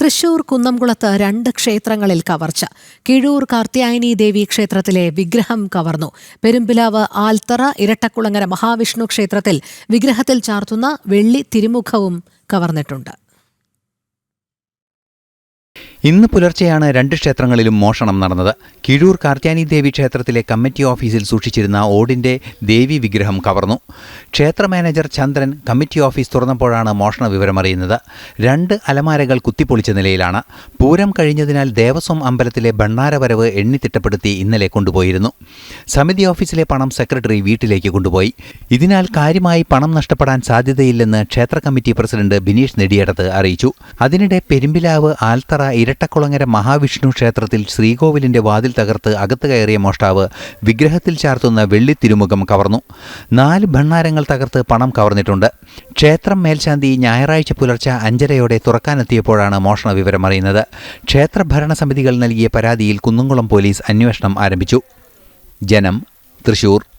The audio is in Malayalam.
തൃശൂർ കുന്നംകുളത്ത് രണ്ട് ക്ഷേത്രങ്ങളിൽ കവർച്ച. കിഴൂർ കാർത്യായനി ദേവി ക്ഷേത്രത്തിലെ വിഗ്രഹം കവർന്നു. പെരുമ്പിലാവ് ആൽത്തറ ഇരട്ടക്കുളങ്ങര മഹാവിഷ്ണു ക്ഷേത്രത്തിൽ വിഗ്രഹത്തിൽ ചാർത്തുന്ന വെള്ളി തിരുമുഖവും കവർന്നിട്ടുണ്ട്. ഇന്ന് പുലർച്ചെയാണ് രണ്ട് ക്ഷേത്രങ്ങളിലും മോഷണം നടന്നത്. കിഴൂർ കാർത്യാനി ദേവി ക്ഷേത്രത്തിലെ കമ്മിറ്റി ഓഫീസിൽ സൂക്ഷിച്ചിരുന്ന ഓടിന്റെ ദേവി വിഗ്രഹം കവർന്നു. ക്ഷേത്ര മാനേജർ ചന്ദ്രൻ കമ്മിറ്റി ഓഫീസ് തുറന്നപ്പോഴാണ് മോഷണ വിവരമറിയുന്നത് രണ്ട് അലമാരകൾ കുത്തിപ്പൊളിച്ച നിലയിലാണ്. പൂരം കഴിഞ്ഞതിനാൽ ദേവസ്വം അമ്പലത്തിലെ ഭണ്ണാരവരവ് എണ്ണിത്തിട്ടപ്പെടുത്തി ഇന്നലെ കൊണ്ടുപോയിരുന്നു. സമിതി ഓഫീസിലെ പണം സെക്രട്ടറി വീട്ടിലേക്ക് കൊണ്ടുപോയി. ഇതിനാൽ കാര്യമായി പണം നഷ്ടപ്പെടാൻ സാധ്യതയില്ലെന്ന് ക്ഷേത്ര കമ്മിറ്റി പ്രസിഡന്റ് ബിനീഷ് നെടിയടത്ത് അറിയിച്ചു. അതിനിടെ പെരുമ്പിലാവ് ആൽത്തറ ഇരട്ടക്കുളങ്ങര മഹാവിഷ്ണു ക്ഷേത്രത്തിൽ ശ്രീകോവിലിന്റെ വാതിൽ തകർത്ത് അകത്ത് കയറിയ മോഷ്ടാവ് വിഗ്രഹത്തിൽ ചാർത്തുന്ന വെള്ളി തിരുമുഖം കവർന്നു. നാല് ഭണ്ണാരങ്ങൾ തകർത്ത് പണം കവർന്നിട്ടുണ്ട്. ക്ഷേത്രം മേൽശാന്തി ഞായറാഴ്ച പുലർച്ചെ അഞ്ചരയോടെ തുറക്കാനെത്തിയപ്പോഴാണ് മോഷണ വിവരം അറിയുന്നത്. ക്ഷേത്ര ഭരണസമിതികൾ നൽകിയ പരാതിയിൽ കുന്നംകുളം പോലീസ് അന്വേഷണം ആരംഭിച്ചു. ജനം തൃശൂർ.